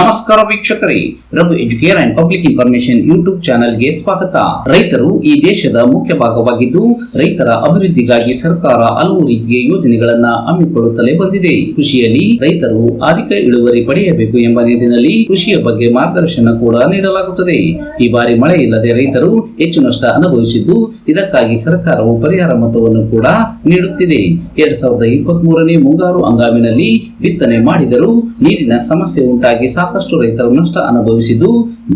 ನಮಸ್ಕಾರ ವೀಕ್ಷಕರೇ, Raghu Educare and public information YouTube ಚಾನೆಲ್ಗೆ ಸ್ವಾಗತ. ರೈತರು ಈ ದೇಶದ ಮುಖ್ಯ ಭಾಗವಾಗಿದ್ದು, ರೈತರ ಅಭಿವೃದ್ಧಿಗಾಗಿ ಸರ್ಕಾರ ಹಲವು ರೀತಿಯ ಯೋಜನೆಗಳನ್ನ ಹಮ್ಮಿಕೊಳ್ಳುತ್ತಲೇ ಬಂದಿದೆ. ಕೃಷಿಯಲ್ಲಿ ರೈತರು ಅಧಿಕ ಇಳುವರಿ ಪಡೆಯಬೇಕು ಎಂಬ ನಿಟ್ಟಿನಲ್ಲಿ ಕೃಷಿಯ ಬಗ್ಗೆ ಮಾರ್ಗದರ್ಶನ ಕೂಡ ನೀಡಲಾಗುತ್ತದೆ. ಈ ಬಾರಿ ಮಳೆ ಇಲ್ಲದೆ ರೈತರು ಹೆಚ್ಚು ನಷ್ಟ ಅನುಭವಿಸಿದ್ದು, ಇದಕ್ಕಾಗಿ ಸರ್ಕಾರವು ಪರಿಹಾರ ಮೊತ್ತವನ್ನು ಕೂಡ ನೀಡುತ್ತಿದೆ. ಎರಡ್ ಸಾವಿರದ ಇಪ್ಪತ್ತ್ ಮೂರನೇ ಮುಂಗಾರು ಹಂಗಾಮಿನಲ್ಲಿ ಬಿತ್ತನೆ ಮಾಡಿದರೂ ನೀರಿನ ಸಮಸ್ಯೆ ಉಂಟಾಗಿ ಸಾಕಷ್ಟು ರೈತರು ನಷ್ಟ ಅನುಭವಿಸಿದ್ದು,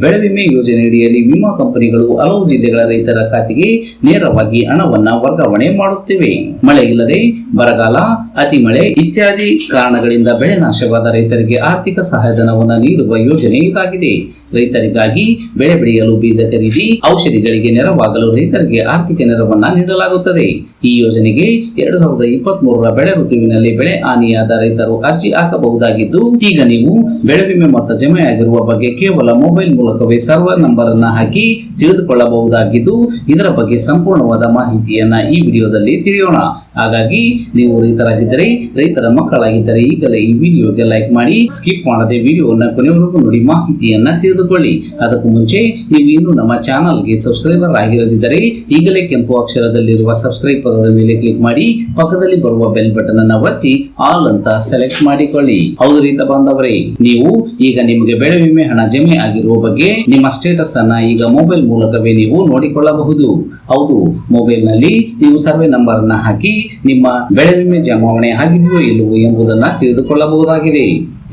ಬೆಳೆ ವಿಮೆ ಯೋಜನೆಯಡಿಯಲ್ಲಿ ವಿಮಾ ಕಂಪನಿಗಳು ಹಲವು ಜಿಲ್ಲೆಗಳ ರೈತರ ಖಾತೆಗೆ ನೇರವಾಗಿ ಹಣವನ್ನು ವರ್ಗಾವಣೆ ಮಾಡುತ್ತಿವೆ. ಮಳೆ ಇಲ್ಲದೆ ಬರಗಾಲ, ಅತಿ ಮಳೆ ಇತ್ಯಾದಿ ಕಾರಣಗಳಿಂದ ಬೆಳೆ ನಾಶವಾದ ರೈತರಿಗೆ ಆರ್ಥಿಕ ಸಹಾಯಧನವನ್ನು ನೀಡುವ ಯೋಜನೆ ಇದಾಗಿದೆ. ರೈತರಿಗಾಗಿ ಬೆಳೆ ಬೆಳೆಯಲು ಬೀಜ ಖರೀದಿ, ಔಷಧಿಗಳಿಗೆ ನೆರವಾಗಲು ರೈತರಿಗೆ ಆರ್ಥಿಕ ನೆರವನ್ನ ನೀಡಲಾಗುತ್ತದೆ. ಈ ಯೋಜನೆಗೆ ಎರಡ್ ಸಾವಿರದ ಇಪ್ಪತ್ತ್ ಮೂರರ ಬೆಳೆ ಋತುವಿನಲ್ಲಿ ಬೆಳೆ ಹಾನಿಯಾದ ರೈತರು ಅರ್ಜಿ ಹಾಕಬಹುದಾಗಿದ್ದು, ಈಗ ನೀವು ಬೆಳೆ ವಿಮೆ ಮೊತ್ತ ಜಮೆಯಾಗಿರುವ ಬಗ್ಗೆ ಕೇವಲ ಮೊಬೈಲ್ ಮೂಲಕವೇ ಸರ್ವರ್ ನಂಬರ್ ಅನ್ನ ಹಾಕಿ ತಿಳಿದುಕೊಳ್ಳಬಹುದಾಗಿದ್ದು, ಇದರ ಬಗ್ಗೆ ಸಂಪೂರ್ಣವಾದ ಮಾಹಿತಿಯನ್ನ ಈ ವಿಡಿಯೋದಲ್ಲಿ ತಿಳಿಯೋಣ. ಹಾಗಾಗಿ, ನೀವು ರೈತರಾಗಿದ್ದರೆ, ರೈತರ ಮಕ್ಕಳಾಗಿದ್ದರೆ ಈಗಲೇ ಈ ವಿಡಿಯೋಗೆ ಲೈಕ್ ಮಾಡಿ, ಸ್ಕಿಪ್ ಮಾಡದೆ ವಿಡಿಯೋವನ್ನು ಕೊನೆವರೆಗೂ ನೋಡಿ ಮಾಹಿತಿಯನ್ನ ತಿಳಿದುಕೊಳ್ಳಿ. ಅದಕ್ಕೂ ಮುಂಚೆ, ನೀವು ಇನ್ನೂ ನಮ್ಮ ಚಾನಲ್ಗೆ ಸಬ್ಸ್ಕ್ರೈಬರ್ ಆಗಿರದಿದ್ದರೆ, ಈಗಲೇ ಕೆಂಪು ಅಕ್ಷರದಲ್ಲಿರುವ ಸಬ್ಸ್ಕ್ರೈಬ್ ಪದದ ಮೇಲೆ ಕ್ಲಿಕ್ ಮಾಡಿ, ಪಕ್ಕದಲ್ಲಿ ಬರುವ ಬೆಲ್ ಬಟನ್ ಅನ್ನ ಒತ್ತಿ, ಆಲ್ ಅಂತ ಸೆಲೆಕ್ಟ್ ಮಾಡಿಕೊಳ್ಳಿ. ಹೌದು ರೀತ ಬಾಂಧವರೇ, ನೀವು ಈಗ ನಿಮಗೆ ಬೆಳೆ ವಿಮೆ ಹಣ ಜಮೆ ಆಗಿರುವ ಬಗ್ಗೆ ನಿಮ್ಮ ಸ್ಟೇಟಸ್ ಅನ್ನ ಈಗ ಮೊಬೈಲ್ ಮೂಲಕವೇ ನೀವು ನೋಡಿಕೊಳ್ಳಬಹುದು. ಹೌದು ಮೊಬೈಲ್ನಲ್ಲಿ ನೀವು ಸರ್ವೆ ನಂಬರ್ ಅನ್ನ ಹಾಕಿ ನಿಮ್ಮ ಬೆಳೆ ವಿಮೆ ಜಮಾವಣೆ ಆಗಿದೆಯೋ ಇಲ್ಲವೋ ಎಂಬುದನ್ನ ತಿಳಿದುಕೊಳ್ಳಬಹುದಾಗಿದೆ.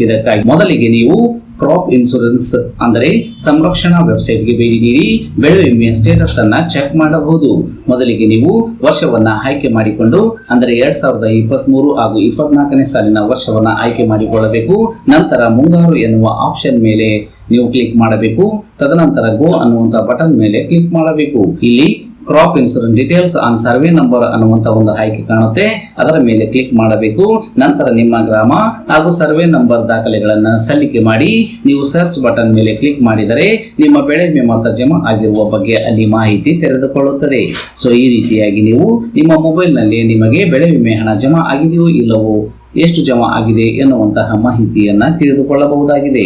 ಇದಕ್ಕಾಗಿ ಮೊದಲಿಗೆ ನೀವು ಕ್ರಾಪ್ ಇನ್ಶೂರೆನ್ಸ್ ಅಂದರೆ ಸಂರಕ್ಷಣಾ ವೆಬ್ಸೈಟ್ಗೆ ಭೇಟಿ ನೀಡಿ ಬೆಳೆ ವಿಮೆಯ ಸ್ಟೇಟಸ್ ಅನ್ನ ಚೆಕ್ ಮಾಡಬಹುದು. ಮೊದಲಿಗೆ ನೀವು ವರ್ಷವನ್ನ ಆಯ್ಕೆ ಮಾಡಿಕೊಂಡು, ಅಂದರೆ ಎರಡ್ ಸಾವಿರದ ಇಪ್ಪತ್ತ್ ಮೂರು ಹಾಗೂ ಇಪ್ಪತ್ನಾಲ್ಕನೇ ಸಾಲಿನ ವರ್ಷವನ್ನ ಆಯ್ಕೆ ಮಾಡಿಕೊಳ್ಳಬೇಕು. ನಂತರ ಮುಂಗಾರು ಎನ್ನುವ ಆಪ್ಷನ್ ಮೇಲೆ ನೀವು ಕ್ಲಿಕ್ ಮಾಡಬೇಕು. ತದನಂತರ ಗೋ ಅನ್ನುವಂತ ಬಟನ್ ಮೇಲೆ ಕ್ಲಿಕ್ ಮಾಡಬೇಕು. ಇಲ್ಲಿ crop insurance details on survey number ಅನ್ನುವಂತ ಒಂದು ಆಯ್ಕೆ ಕಾಣುತ್ತೆ. ಅದರ ಮೇಲೆ ಕ್ಲಿಕ್ ಮಾಡಬೇಕು. ನಂತರ ನಿಮ್ಮ ಗ್ರಾಮ ಹಾಗೂ ಸರ್ವೆ ನಂಬರ್ ದಾಖಲೆಗಳನ್ನು ಸಲ್ಲಿಕೆ ಮಾಡಿ. ನೀವು ಸರ್ಚ್ ಬಟನ್ ಮೇಲೆ ಕ್ಲಿಕ್ ಮಾಡಿದರೆ ನಿಮ್ಮ ಬೆಳೆ ವಿಮೆ ಮೊತ್ತ ಜಮಾ ಆಗಿರುವ ಬಗ್ಗೆ ಅಲ್ಲಿ ಮಾಹಿತಿ ತೆರೆದುಕೊಳ್ಳುತ್ತದೆ. ಸೊ ಈ ರೀತಿಯಾಗಿ ನೀವು ನಿಮ್ಮ ಮೊಬೈಲ್ನಲ್ಲಿ ನಿಮಗೆ ಬೆಳೆ ವಿಮೆ ಹಣ ಜಮಾ ಆಗಿದೆಯೋ ಇಲ್ಲವೋ ಎಷ್ಟು ಜಮಾ ಆಗಿದೆ ಎನ್ನುವಂತಹ ಮಾಹಿತಿಯನ್ನ ತಿಳಿದುಕೊಳ್ಳಬಹುದಾಗಿದೆ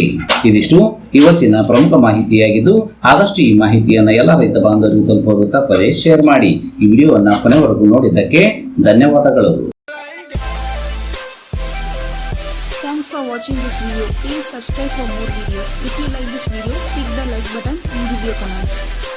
ಇದಿಷ್ಟು ಇವತ್ತಿನ ಪ್ರಮುಖ ಮಾಹಿತಿಯಾಗಿದ್ದು ಆದಷ್ಟು ಈ ಮಾಹಿತಿಯನ್ನ ಎಲ್ಲ ರೈತ ಬಾಂಧವರಿಗೆ ತಲುಪಲು ತಪ್ಪದೆ ಶೇರ್ ಮಾಡಿ ಈ ವಿಡಿಯೋವನ್ನ ಕೊನೆವರೆಗೂ ನೋಡಿದ್ದಕ್ಕೆ ಧನ್ಯವಾದಗಳು Thanks for watching this video. Please subscribe for more videos. If you like this video, click the like buttons and give your comments.